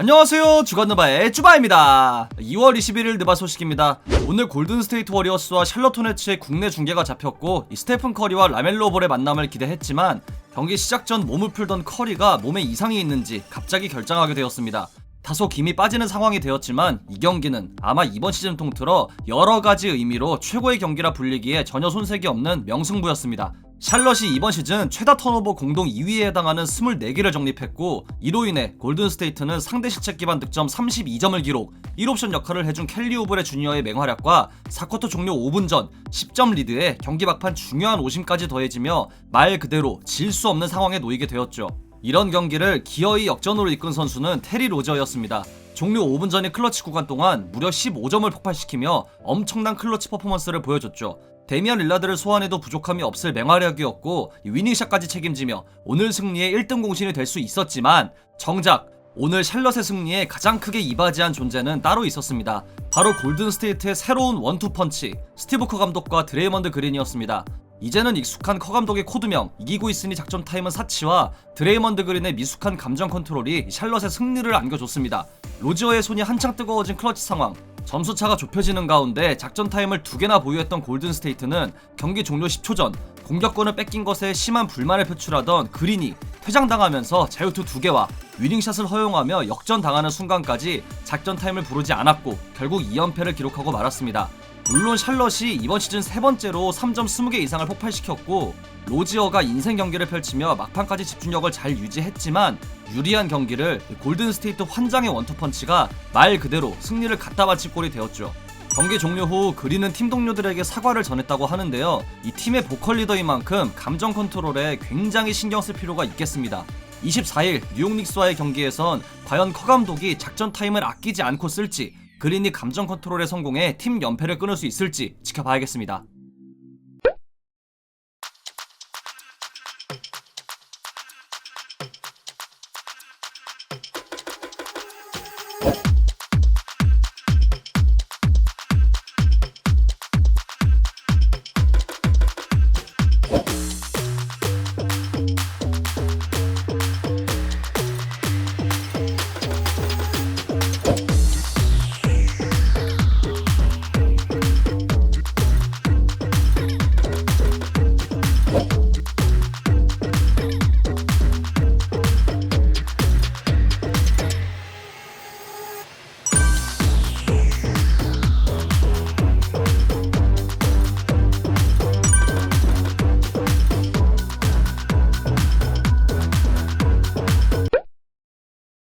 안녕하세요. 주간느바의 쭈바입니다. 2월 21일 느바 소식입니다. 오늘 골든스테이트 워리어스와 샬럿 호네츠의 국내 중계가 잡혔고 이 스테픈 커리와 라멜로 볼의 만남을 기대했지만 경기 시작 전 몸을 풀던 커리가 몸에 이상이 있는지 갑자기 결장하게 되었습니다. 다소 김이 빠지는 상황이 되었지만 이 경기는 아마 이번 시즌 통틀어 여러 가지 의미로 최고의 경기라 불리기에 전혀 손색이 없는 명승부였습니다. 샬럿이 이번 시즌 최다 턴오버 공동 2위에 해당하는 24개를 정립했고 이로 인해 골든스테이트는 상대 실책 기반 득점 32점을 기록 1옵션 역할을 해준 켈리 오브레 주니어의 맹활약과 4쿼터 종료 5분 전 10점 리드에 경기 막판 중요한 오심까지 더해지며 말 그대로 질 수 없는 상황에 놓이게 되었죠. 이런 경기를 기어이 역전으로 이끈 선수는 테리 로저였습니다. 종료 5분 전의 클러치 구간 동안 무려 15점을 폭발시키며 엄청난 클러치 퍼포먼스를 보여줬죠. 데미안 릴라드를 소환해도 부족함이 없을 맹활약이었고 이 위닝샷까지 책임지며 오늘 승리의 1등 공신이 될 수 있었지만 정작 오늘 샬럿의 승리에 가장 크게 이바지한 존재는 따로 있었습니다. 바로 골든스테이트의 새로운 원투펀치 스티브 커 감독과 드레이먼드 그린이었습니다. 이제는 익숙한 커 감독의 코드명 이기고 있으니 작전 타임은 사치와 드레이먼드 그린의 미숙한 감정 컨트롤이 샬럿의 승리를 안겨줬습니다. 로지어의 손이 한창 뜨거워진 클러치 상황 점수차가 좁혀지는 가운데 작전 타임을 두 개나 보유했던 골든 스테이트는 경기 종료 10초 전 공격권을 뺏긴 것에 심한 불만을 표출하던 그린이 퇴장당하면서 자유투 두 개와 위닝샷을 허용하며 역전당하는 순간까지 작전 타임을 부르지 않았고 결국 2연패를 기록하고 말았습니다. 물론 샬럿이 이번 시즌 세 번째로 3점 20개 이상을 폭발시켰고 로지어가 인생 경기를 펼치며 막판까지 집중력을 잘 유지했지만 유리한 경기를 골든 스테이트 환장의 원투펀치가 말 그대로 승리를 갖다 바칠 꼴이 되었죠. 경기 종료 후 그리는 팀 동료들에게 사과를 전했다고 하는데요. 이 팀의 보컬 리더인 만큼 감정 컨트롤에 굉장히 신경 쓸 필요가 있겠습니다. 24일 뉴욕 닉스와의 경기에선 과연 커 감독이 작전 타임을 아끼지 않고 쓸지 그린이 감정 컨트롤에 성공해 팀 연패를 끊을 수 있을지 지켜봐야겠습니다.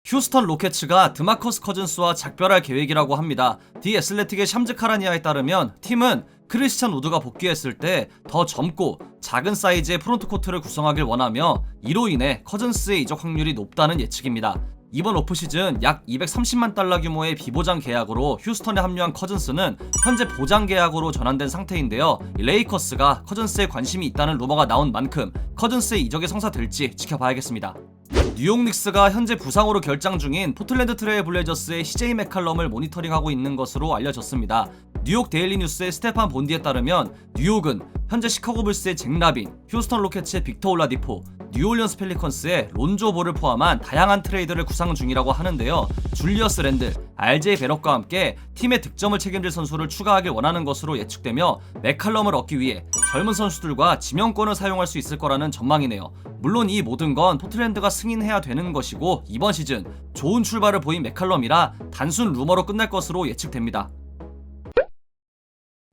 휴스턴 로켓츠가 드마커스 커즌스와 작별할 계획이라고 합니다. 디 애슬레틱의 샴즈 카라니아에 따르면 팀은 크리스찬 우드가 복귀했을 때 더 젊고 작은 사이즈의 프론트 코트를 구성하길 원하며 이로 인해 커즌스의 이적 확률이 높다는 예측입니다. 이번 오프시즌 약 230만 달러 규모의 비보장 계약으로 휴스턴에 합류한 커즌스는 현재 보장 계약으로 전환된 상태인데요. 이 레이커스가 커즌스에 관심이 있다는 루머가 나온 만큼 커즌스의 이적이 성사될지 지켜봐야겠습니다. 뉴욕 닉스가 현재 부상으로 결장 중인 포틀랜드 트레일 블레이저스의 CJ 맥칼럼을 모니터링하고 있는 것으로 알려졌습니다. 뉴욕 데일리 뉴스의 스테판 본디에 따르면 뉴욕은 현재 시카고 불스의 잭 라빈, 휴스턴 로켓츠의 빅터 올라디포, 뉴올리언스 펠리컨스의 론조 볼을 포함한 다양한 트레이드를 구상 중이라고 하는데요. 줄리어스 랜들, RJ 베럭과 함께 팀의 득점을 책임질 선수를 추가하길 원하는 것으로 예측되며 맥칼럼을 얻기 위해 젊은 선수들과 지명권을 사용할 수 있을 거라는 전망이네요. 물론 이 모든 건 포틀랜드가 승인해야 되는 것이고 이번 시즌 좋은 출발을 보인 맥칼럼이라 단순 루머로 끝날 것으로 예측됩니다.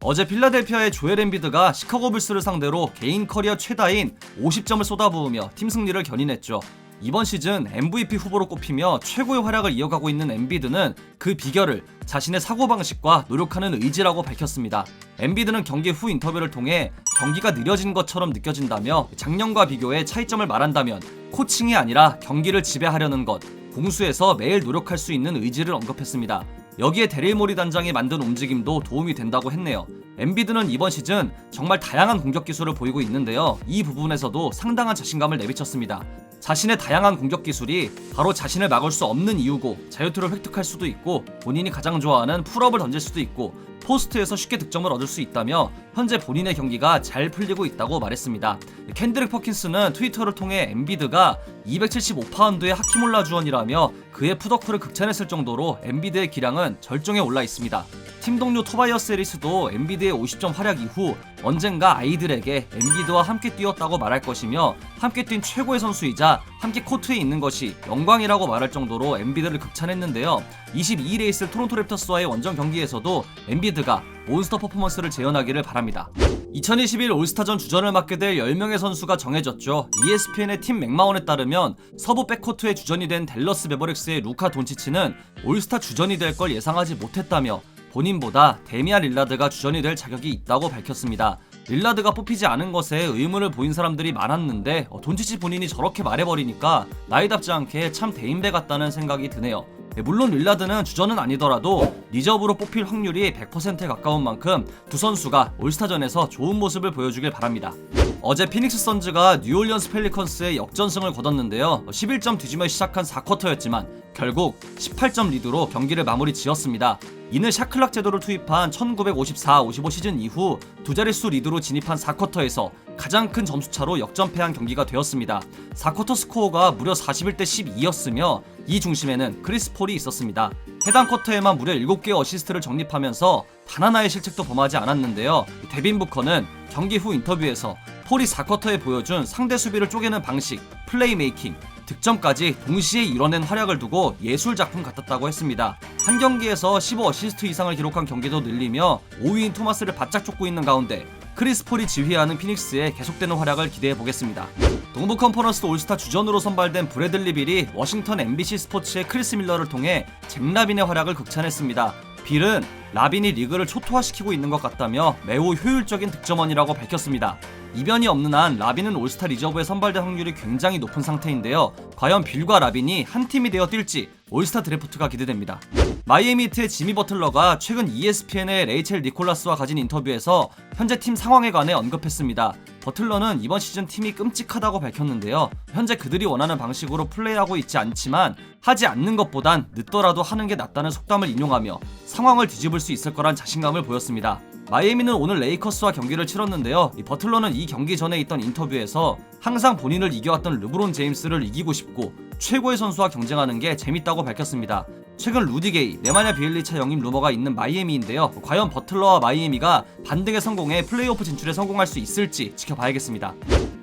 어제 필라델피아의 조엘 엠비드가 시카고 불스를 상대로 개인 커리어 최다인 50점을 쏟아부으며 팀 승리를 견인했죠. 이번 시즌 MVP 후보로 꼽히며 최고의 활약을 이어가고 있는 엠비드는 그 비결을 자신의 사고방식과 노력하는 의지라고 밝혔습니다. 엠비드는 경기 후 인터뷰를 통해 경기가 느려진 것처럼 느껴진다며 작년과 비교해 차이점을 말한다면 코칭이 아니라 경기를 지배하려는 것, 공수에서 매일 노력할 수 있는 의지를 언급했습니다. 여기에 데릴 모리 단장이 만든 움직임도 도움이 된다고 했네요. 엠비드는 이번 시즌 정말 다양한 공격 기술을 보이고 있는데요. 이 부분에서도 상당한 자신감을 내비쳤습니다. 자신의 다양한 공격 기술이 바로 자신을 막을 수 없는 이유고 자유투를 획득할 수도 있고 본인이 가장 좋아하는 풀업을 던질 수도 있고 포스트에서 쉽게 득점을 얻을 수 있다며 현재 본인의 경기가 잘 풀리고 있다고 말했습니다. 캔드릭 퍼킨스는 트위터를 통해 엔비드가 275파운드의 하키몰라 주원이라며 그의 푸더크를 극찬했을 정도로 엔비드의 기량은 절정에 올라 있습니다. 팀 동료 토바이어스 에리스도 엔비드의 50점 활약 이후 언젠가 아이들에게 엔비드와 함께 뛰었다고 말할 것이며 함께 뛴 최고의 선수이자 함께 코트에 있는 것이 영광이라고 말할 정도로 엔비드를 극찬했는데요. 22레이스 토론토 랩터스와의 원정 경기에서도 엔비드 가 몬스터 퍼포먼스를 재현하기를 바랍니다. 2021 올스타전 주전을 맡게 될 10명의 선수가 정해졌죠. ESPN의 팀 맥마원에 따르면 서부 백코트의 주전이 된 댈러스 베버릭스의 루카 돈치치는 올스타 주전이 될 걸 예상하지 못했다며 본인보다 데미안 릴라드가 주전이 될 자격이 있다고 밝혔습니다. 릴라드가 뽑히지 않은 것에 의문을 보인 사람들이 많았는데 어, 돈치치 본인이 저렇게 말해버리니까 나이답지 않게 참 대인배 같다는 생각이 드네요. 네, 물론 릴라드는 주전은 아니더라도 리저브로 뽑힐 확률이 100%에 가까운 만큼 두 선수가 올스타전에서 좋은 모습을 보여주길 바랍니다. 어제 피닉스 선즈가 뉴올리언스 펠리컨스의 역전승을 거뒀는데요. 11점 뒤지며 시작한 4쿼터였지만 결국 18점 리드로 경기를 마무리 지었습니다. 이는 샤클락 제도를 투입한 1954-55 시즌 이후 두 자릿수 리드로 진입한 4쿼터에서 가장 큰 점수차로 역전패한 경기가 되었습니다. 4쿼터 스코어가 무려 41대 12였으며 이 중심에는 크리스 폴이 있었습니다. 해당 쿼터에만 무려 7개의 어시스트를 적립하면서 단 하나의 실책도 범하지 않았는데요. 데빈 부커는 경기 후 인터뷰에서 폴이 4쿼터에 보여준 상대 수비를 쪼개는 방식, 플레이메이킹, 득점까지 동시에 이뤄낸 활약을 두고 예술 작품 같았다고 했습니다. 한 경기에서 15 어시스트 이상을 기록한 경기도 늘리며 5위인 토마스를 바짝 쫓고 있는 가운데 크리스 폴이 지휘하는 피닉스의 계속되는 활약을 기대해 보겠습니다. 동부 컨퍼런스 올스타 주전으로 선발된 브래들리 빌이 워싱턴 MBC 스포츠의 크리스 밀러를 통해 잭 라빈의 활약을 극찬했습니다. 빌은 라빈이 리그를 초토화시키고 있는 것 같다며 매우 효율적인 득점원이라고 밝혔습니다. 이변이 없는 한 라빈은 올스타 리저브에 선발될 확률이 굉장히 높은 상태인데요. 과연 빌과 라빈이 한 팀이 되어 뛸지 올스타 드래프트가 기대됩니다. 마이애미 히트의 지미 버틀러가 최근 ESPN의 레이첼 니콜라스와 가진 인터뷰에서 현재 팀 상황에 관해 언급했습니다. 버틀러는 이번 시즌 팀이 끔찍하다고 밝혔는데요. 현재 그들이 원하는 방식으로 플레이하고 있지 않지만 하지 않는 것보단 늦더라도 하는 게 낫다는 속담을 인용하며 상황을 뒤집을 수 있을 거란 자신감을 보였습니다. 마이애미는 오늘 레이커스와 경기를 치렀는데요. 이 버틀러는 이 경기 전에 있던 인터뷰에서 항상 본인을 이겨왔던 르브론 제임스를 이기고 싶고 최고의 선수와 경쟁하는 게 재밌다고 밝혔습니다. 최근 루디게이, 네마냐 비엘리차 영입 루머가 있는 마이애미인데요. 과연 버틀러와 마이애미가 반등에 성공해 플레이오프 진출에 성공할 수 있을지 지켜봐야겠습니다.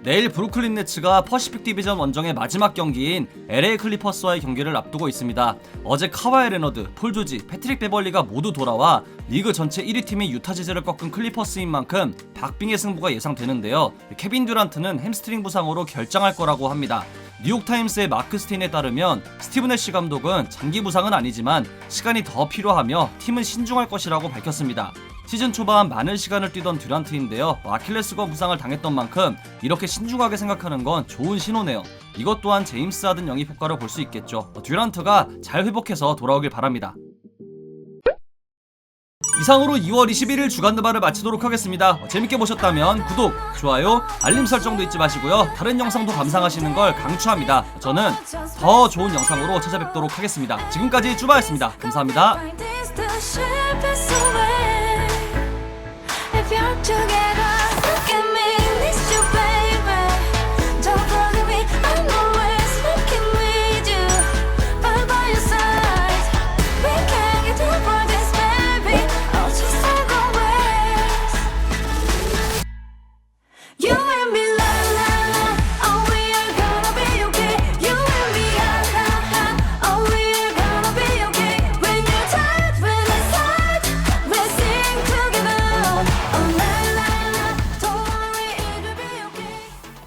내일 브루클린 네츠가 퍼시픽 디비전 원정의 마지막 경기인 LA 클리퍼스와의 경기를 앞두고 있습니다. 어제 카와이 레너드, 폴 조지, 패트릭 베벌리가 모두 돌아와 리그 전체 1위 팀인 유타 지즈를 꺾은 클리퍼스인 만큼 박빙의 승부가 예상되는데요. 케빈 듀란트는 햄스트링 부상으로 결장할 거라고 합니다. 뉴욕타임스의 마크 스테인에 따르면 스티븐 애쉬 감독은 장기 부상은 아니지만 시간이 더 필요하며 팀은 신중할 것이라고 밝혔습니다. 시즌 초반 많은 시간을 뛰던 듀란트인데요. 아킬레스건 부상을 당했던 만큼 이렇게 신중하게 생각하는 건 좋은 신호네요. 이것 또한 제임스 하든 영입 효과를 볼 수 있겠죠. 듀란트가 잘 회복해서 돌아오길 바랍니다. 이상으로 2월 21일 주간 드바를 마치도록 하겠습니다. 어, 재밌게 보셨다면 구독, 좋아요, 알림 설정도 잊지 마시고요. 다른 영상도 감상하시는 걸 강추합니다. 저는 더 좋은 영상으로 찾아뵙도록 하겠습니다. 지금까지 쭈바였습니다. 감사합니다.